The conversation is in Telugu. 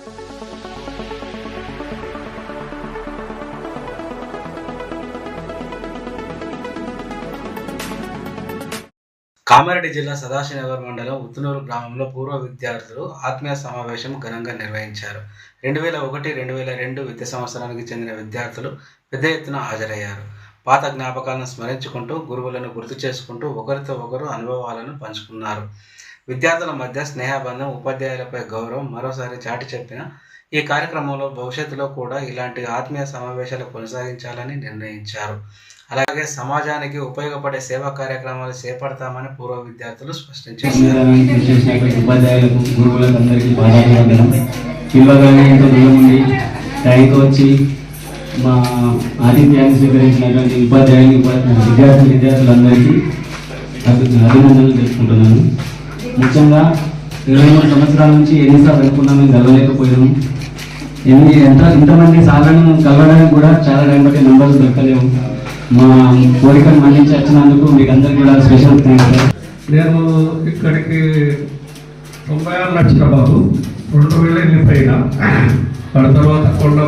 కామారెడ్డి జిల్లా సదాశివనగర్ మండలం ఉత్తునూరు గ్రామంలో పూర్వ విద్యార్థులు ఆత్మీయ సమావేశం ఘనంగా నిర్వహించారు. రెండు వేల ఒకటి రెండు వేల రెండు విద్యా సంవత్సరానికి చెందిన విద్యార్థులు పెద్ద ఎత్తున హాజరయ్యారు. పాత జ్ఞాపకాలను స్మరించుకుంటూ గురువులను గుర్తు చేసుకుంటూ ఒకరితో ఒకరు అనుభవాలను పంచుకున్నారు. విద్యార్థుల మధ్య స్నేహబంధం ఉపాధ్యాయులపై గౌరవం మరోసారి చాటి చెప్పిన ఈ కార్యక్రమంలో భవిష్యత్తులో కూడా ఇలాంటి ఆత్మీయ సమావేశాలు కొనసాగించాలని నిర్ణయించారు. అలాగే సమాజానికి ఉపయోగపడే సేవా కార్యక్రమాలు చేపడతామని పూర్వ విద్యార్థులు స్పష్టం చేశారు. ఉపాధ్యాయులకు టైంకి వచ్చి మా ఆతిథ్యాన్ని స్వీకరించినటువంటి ఉపాధ్యాయులు విద్యార్థులు విద్యార్థులందరికీ అభినందనలు తెలుసుకుంటున్నాను ముఖ్యంగా ఇరవై మూడు సంవత్సరాల నుంచి ఎన్నిసార్లు అనుకున్నా మేము కలవలేకపోయాము ఎన్ని ఎంత ఇంతమంది సార్లను కలవడానికి కూడా చాలా టైం బట్టి నంబర్స్ దొరకలేము మా కోరికను మన్నించి వచ్చినందుకు మీకు అందరికీ కూడా స్పెషల్ థ్యాంక్స్ నేను ఇక్కడికి తొంభై ఆరు లక్షల బాబు రెండు వేల ఎనిమిది పైన తర్వాత కొండ